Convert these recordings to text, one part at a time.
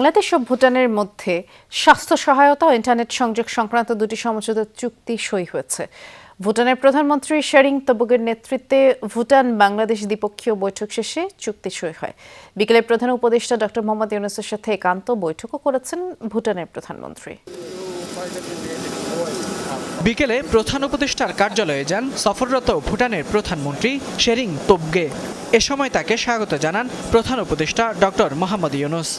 বাংলাদেশ ও ভুটানের মধ্যে স্বাস্থ্য সহায়তা ও ইন্টারনেট সংযোগ সংক্রান্ত দুটি সমঝোতা চুক্তি সই হয়েছে। ভুটানের প্রধানমন্ত্রী শেরিং তবুগের নেতৃত্বে ভুটান বাংলাদেশ দ্বিপক্ষীয় বৈঠক শেষে চুক্তি সই হয়। বিকেলে প্রধান উপদেষ্টা ডক্টর মোহাম্মদ ইউনুসের সাথে একান্ত বৈঠকও করেছেন ভুটানের প্রধানমন্ত্রী। বিকেলে প্রধান উপদেষ্টার কার্যালয়ে যান সফররত ভুটানের প্রধানমন্ত্রী শেরিং তোবগে। এ সময় তাকে স্বাগত জানান প্রধান উপদেষ্টা ডক্টর মোহাম্মদ ইউনুস।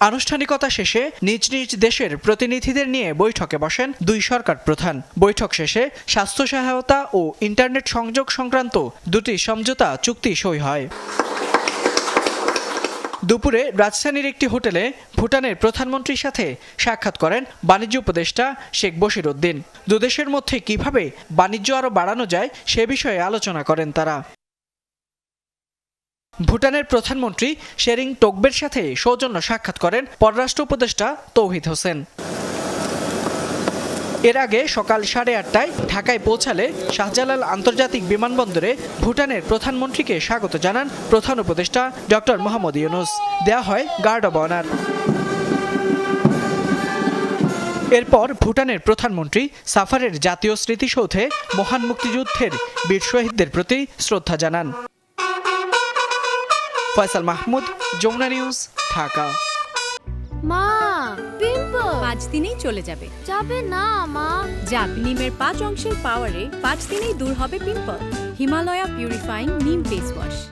আনুষ্ঠানিকতা শেষে নিজ নিজ দেশের প্রতিনিধিদের নিয়ে বৈঠকে বসেন দুই সরকার প্রধান। বৈঠক শেষে স্বাস্থ্য সহায়তা ও ইন্টারনেট সংযোগ সংক্রান্ত দুটি সমঝোতা চুক্তি সই হয়। দুপুরে রাজধানীর একটি হোটেলে ভুটানের প্রধানমন্ত্রীর সাথে সাক্ষাৎ করেন বাণিজ্য উপদেষ্টা শেখ বশির উদ্দিন। দুদেশের মধ্যে কীভাবে বাণিজ্য আরও বাড়ানো যায় সে বিষয়ে আলোচনা করেন তারা। ভুটানের প্রধানমন্ত্রী শেরিং টোকবের সাথে সৌজন্য সাক্ষাৎ করেন পররাষ্ট্র উপদেষ্টা তৌহিদ হোসেন। এর আগে সকাল সাড়ে আটটায় ঢাকায় পৌঁছালে শাহজালাল আন্তর্জাতিক বিমানবন্দরে ভুটানের প্রধানমন্ত্রীকে স্বাগত জানান প্রধান উপদেষ্টা ডক্টর মোহাম্মদ ইউনুস। দেয়া হয় গার্ড অব অনার। এরপর ভুটানের প্রধানমন্ত্রী সাফারের জাতীয় স্মৃতিসৌধে মহান মুক্তিযুদ্ধের বীর শহীদদের প্রতি শ্রদ্ধা জানান। ফয়সাল মাহমুদ, যমুনা নিউজ, ঢাকা। মা, পিম্পল। পাঁচ দিনেই চলে যাবে। যাবে না, মা। যাক নিমের পাঁচ অংশের পাওয়ারে পাঁচ দিনেই দূর হবে pimple. Himalaya purifying neem face wash